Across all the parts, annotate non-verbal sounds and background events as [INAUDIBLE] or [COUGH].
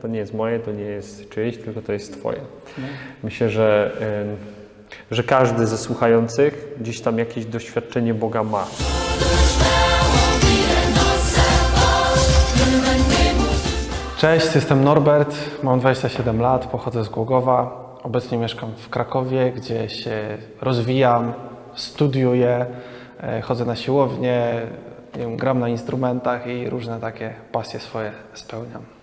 To nie jest moje, to nie jest czyjeś, tylko to jest Twoje. Myślę, że, że każdy ze słuchających gdzieś tam jakieś doświadczenie Boga ma. Cześć, jestem Norbert, mam 27 lat, pochodzę z Głogowa. Obecnie mieszkam w Krakowie, gdzie się rozwijam, studiuję, e, chodzę na siłownię, gram na instrumentach i różne takie pasje swoje spełniam.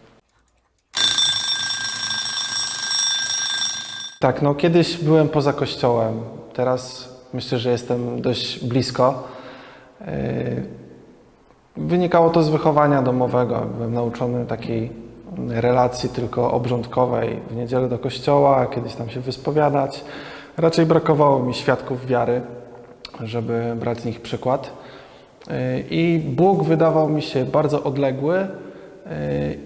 Tak, no kiedyś byłem poza kościołem, teraz myślę, że jestem dość blisko. Yy, Wynikało to z wychowania domowego. Byłem nauczony takiej relacji tylko obrządkowej w niedzielę do kościoła, kiedyś tam się wyspowiadać. Raczej brakowało mi świadków wiary, żeby brać z nich przykład. Yy, I Bóg wydawał mi się bardzo odległy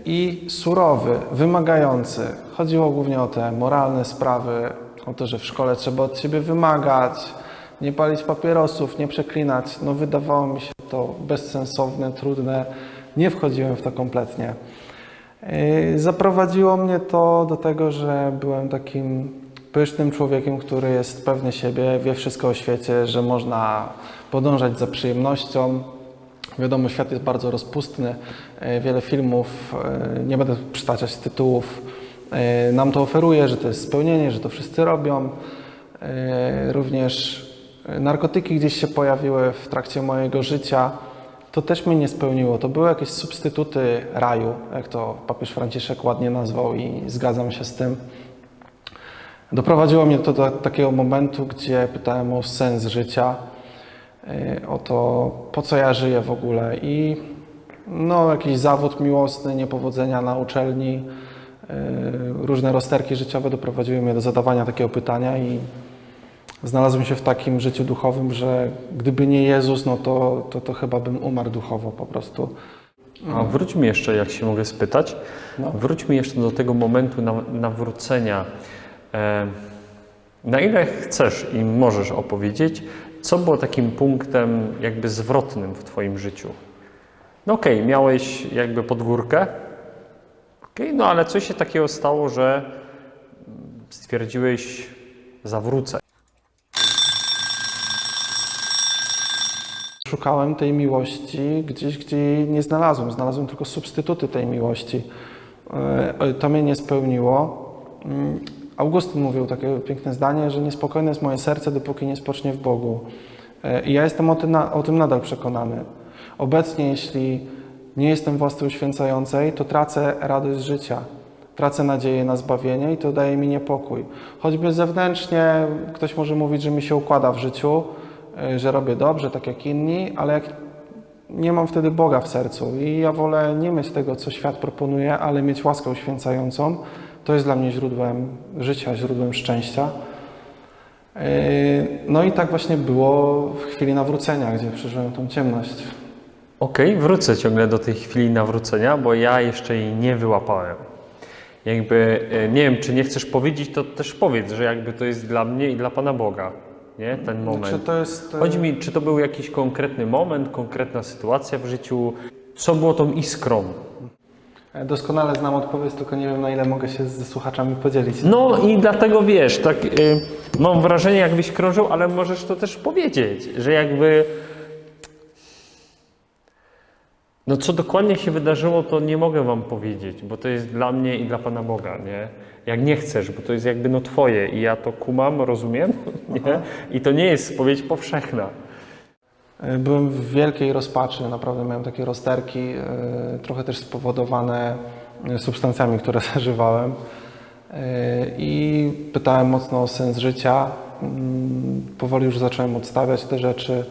i surowy, wymagający. Chodziło głównie o te moralne sprawy, o to, że w szkole trzeba od siebie wymagać, nie palić papierosów, nie przeklinać. No wydawało mi się to bezsensowne, trudne. Nie wchodziłem w to kompletnie. Yy, Zaprowadziło mnie to do tego, że byłem takim pysznym człowiekiem, który jest pewny siebie, wie wszystko o świecie, że można podążać za przyjemnością. Wiadomo, świat jest bardzo rozpustny. Yy, Wiele filmów, yy, nie będę przytaczać tytułów, yy, nam to oferuje, że to jest spełnienie, że to wszyscy robią. Również narkotyki gdzieś się pojawiły w trakcie mojego życia. To też mnie nie spełniło. To były jakieś substytuty raju, jak to papież Franciszek ładnie nazwał i zgadzam się z tym. Doprowadziło mnie to do takiego momentu, gdzie pytałem o sens życia, o to, po co ja żyję w ogóle i no, jakiś zawód miłosny, niepowodzenia na uczelni, yy, różne rozterki życiowe doprowadziły mnie do zadawania takiego pytania i znalazłem się w takim życiu duchowym, że gdyby nie Jezus, no to, to, to chyba bym umarł duchowo po prostu. A wróćmy jeszcze, jak się mogę spytać, No. wróćmy jeszcze do tego momentu na, nawrócenia. E, na ile chcesz i możesz opowiedzieć, co było takim punktem jakby zwrotnym w Twoim życiu? No okej, miałeś jakby pod górkę, okej, no ale co się takiego stało, że stwierdziłeś, zawrócę? Szukałem tej miłości gdzieś, gdzie nie znalazłem. Znalazłem tylko substytuty tej miłości. E, To mnie nie spełniło. Augustyn mówił takie piękne zdanie, że niespokojne jest moje serce, dopóki nie spocznie w Bogu. E, I ja jestem o tym, o tym nadal przekonany. Obecnie, jeśli nie jestem w uświęcającej, to tracę radość życia. Tracę nadzieję na zbawienie i to daje mi niepokój. Choćby zewnętrznie ktoś może mówić, że mi się układa w życiu, y, że robię dobrze, tak jak inni, ale jak nie mam wtedy Boga w sercu i ja wolę nie mieć tego, co świat proponuje, ale mieć łaskę uświęcającą. To jest dla mnie źródłem życia, źródłem szczęścia. Yy, No i tak właśnie było w chwili nawrócenia, gdzie przeżyłem tą ciemność. Okej, wrócę ciągle do tej chwili nawrócenia, bo ja jeszcze jej nie wyłapałem. Jakby, e, nie wiem, czy nie chcesz powiedzieć, to też powiedz, że jakby to jest dla mnie i dla Pana Boga, nie? Ten moment. Czy to jest... e, Chodzi mi, czy to był jakiś konkretny moment, konkretna sytuacja w życiu, co było tą iskrą? Doskonale znam odpowiedź, tylko nie wiem na ile mogę się ze słuchaczami podzielić. No i dlatego wiesz, tak y, mam wrażenie, jakbyś krążył, ale możesz to też powiedzieć, że jakby. No co dokładnie się wydarzyło, to nie mogę wam powiedzieć, bo to jest dla mnie i dla Pana Boga, nie? Jak nie chcesz, bo to jest jakby no twoje i ja to kumam, rozumiem, [LAUGHS] nie? I to nie jest spowiedź powszechna. E, Byłem w wielkiej rozpaczy, naprawdę miałem takie rozterki, e, trochę też spowodowane e, substancjami, które [LAUGHS] zażywałem. I pytałem mocno o sens życia. Mm, Powoli już zacząłem odstawiać te rzeczy,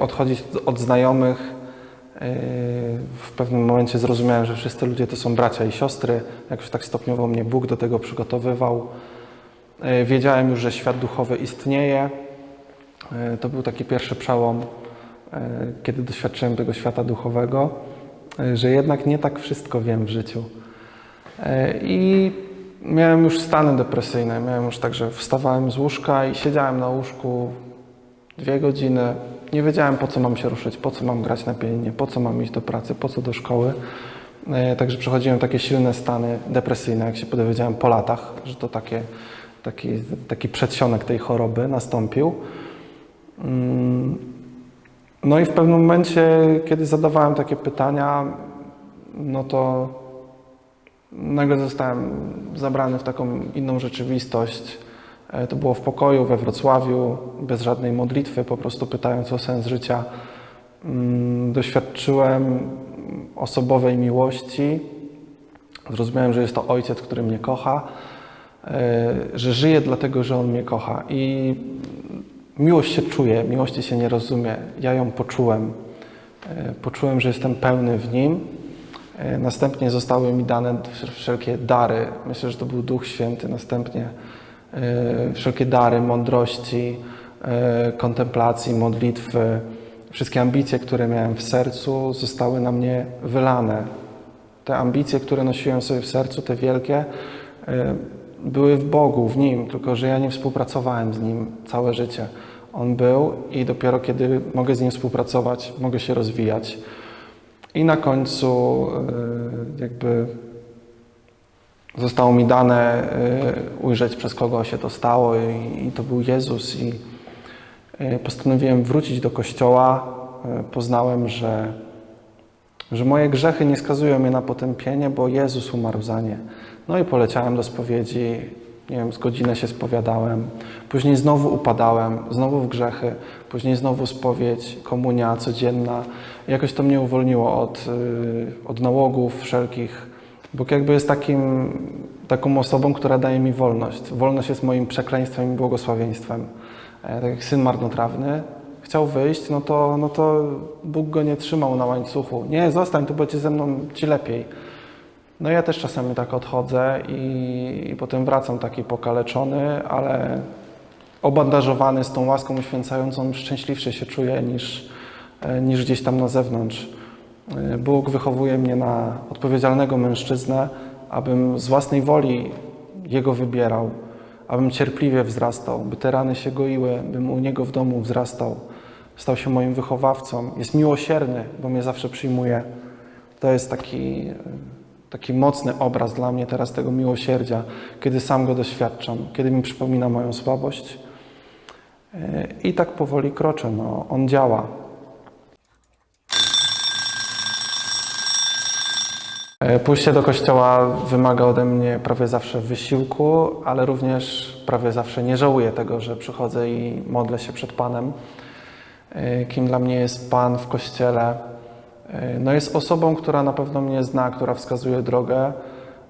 odchodzić od znajomych. W pewnym momencie zrozumiałem, że wszyscy ludzie to są bracia i siostry. Jakoś tak stopniowo mnie Bóg do tego przygotowywał. Wiedziałem już, że świat duchowy istnieje. To był taki pierwszy przełom, kiedy doświadczyłem tego świata duchowego, e, że jednak nie tak wszystko wiem w życiu. E, I miałem już stany depresyjne. Miałem już tak, że wstawałem z łóżka i siedziałem na łóżku dwie godziny. Nie wiedziałem, po co mam się ruszyć, po co mam grać na pianinie, po co mam iść do pracy, po co do szkoły. E, Także przechodziłem takie silne stany depresyjne, jak się dowiedziałem po latach, że to takie, taki, taki przedsionek tej choroby nastąpił. Mm, No i w pewnym momencie, kiedy zadawałem takie pytania, no to nagle zostałem zabrany w taką inną rzeczywistość. E, To było w pokoju we Wrocławiu, bez żadnej modlitwy, po prostu pytając o sens życia. Mm, Doświadczyłem osobowej miłości. Zrozumiałem, że jest to ojciec, który mnie kocha, e, że żyje dlatego, że on mnie kocha. I miłość się czuje, miłości się nie rozumie. Ja ją poczułem. E, Poczułem, że jestem pełny w nim. E, Następnie zostały mi dane wszelkie dary. Myślę, że to był Duch Święty. Następnie e, wszelkie dary mądrości, kontemplacji, modlitwy. Wszystkie ambicje, które miałem w sercu, zostały na mnie wylane. Te ambicje, które nosiłem sobie w sercu, te wielkie, były w Bogu, w Nim, tylko że ja nie współpracowałem z Nim całe życie. On był i dopiero kiedy mogę z Nim współpracować, mogę się rozwijać. I na końcu e, jakby zostało mi dane e, ujrzeć, przez kogo się to stało i, to był Jezus. I e, postanowiłem wrócić do Kościoła. Poznałem, że, że moje grzechy nie skazują mnie na potępienie, bo Jezus umarł za nie. No i poleciałem do spowiedzi, nie wiem, z godzinę się spowiadałem. Później znowu upadałem, znowu w grzechy. Później znowu spowiedź, komunia codzienna. Jakoś to mnie uwolniło od, y, od nałogów wszelkich. Bóg jakby jest takim, taką osobą, która daje mi wolność. Wolność jest moim przekleństwem i błogosławieństwem. E, Tak jak syn marnotrawny chciał wyjść, no to, no to Bóg go nie trzymał na łańcuchu. Nie, zostań, tu będzie ze mną ci lepiej. No ja też czasami tak odchodzę i, i potem wracam taki pokaleczony, ale obandażowany z tą łaską uświęcającą, szczęśliwszy się czuję niż, e, niż gdzieś tam na zewnątrz. E, Bóg wychowuje mnie na odpowiedzialnego mężczyznę, abym z własnej woli Jego wybierał, abym cierpliwie wzrastał, by te rany się goiły, bym u Niego w domu wzrastał. Stał się moim wychowawcą. Jest miłosierny, bo mnie zawsze przyjmuje. To jest taki, taki mocny obraz dla mnie teraz tego miłosierdzia, kiedy sam go doświadczam, kiedy mi przypomina moją słabość. E, I tak powoli kroczę. No, on działa. E, Pójście do kościoła wymaga ode mnie prawie zawsze wysiłku, ale również prawie zawsze nie żałuję tego, że przychodzę i modlę się przed Panem. E, Kim dla mnie jest Pan w kościele? E, No jest osobą, która na pewno mnie zna, która wskazuje drogę,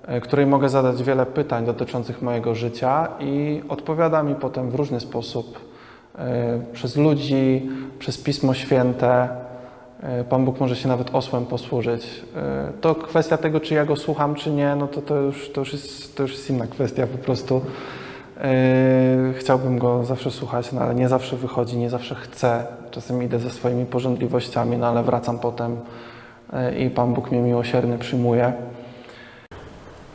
e, której mogę zadać wiele pytań dotyczących mojego życia i odpowiada mi potem w różny sposób. E, Przez ludzi, przez Pismo Święte. Pan Bóg może się nawet osłem posłużyć. To kwestia tego, czy ja go słucham, czy nie, no to, to, już, to, już, jest, to już jest inna kwestia po prostu. E, Chciałbym go zawsze słuchać, no ale nie zawsze wychodzi, nie zawsze chcę. Czasem idę ze swoimi porządliwościami, no ale wracam potem e, i Pan Bóg mnie miłosierny przyjmuje.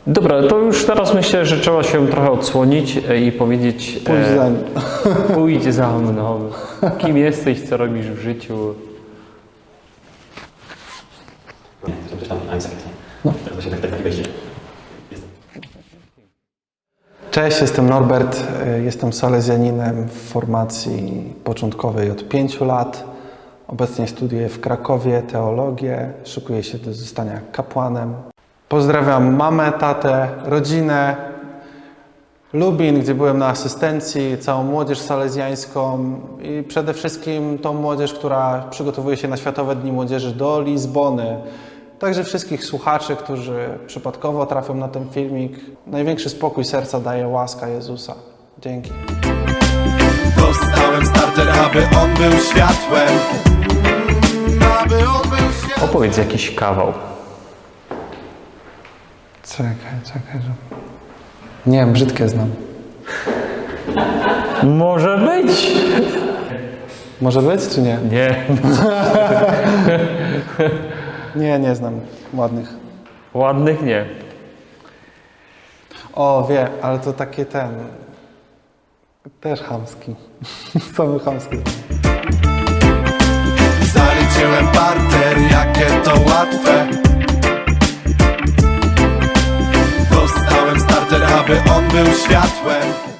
Dobra, to już teraz myślę, że trzeba się trochę odsłonić e, i powiedzieć Pójdź za nim. [LAUGHS] pójdź za mną. Kim jesteś, co robisz w życiu? Nie, to coś tam Einstein. No. To się tak, tak, tak. Jestem. Cześć, jestem Norbert, e, jestem salezjaninem w formacji początkowej od pięciu lat. Obecnie studiuję w Krakowie teologię, szykuję się do zostania kapłanem. Pozdrawiam mamę, tatę, rodzinę, Lubin, gdzie byłem na asystencji, całą młodzież salezjańską i przede wszystkim tą młodzież, która przygotowuje się na Światowe Dni Młodzieży do Lizbony. Także wszystkich słuchaczy, którzy przypadkowo trafią na ten filmik. Największy spokój serca daje łaska Jezusa. Dzięki. Dostałem starter, aby on był światłem Aby on był światłem Opowiedz jakiś kawał. Czekaj, czekaj. Nie wiem, brzydkie znam. Może być! Może być, czy nie? Nie. [LAUGHS] Nie, nie znam ładnych. Ładnych nie. O, wie, ale to takie ten. Też chamski. [LAUGHS] Same chamski. Zaliczyłem parter, jakie to łatwe. Dostałem starter, aby on był światłem.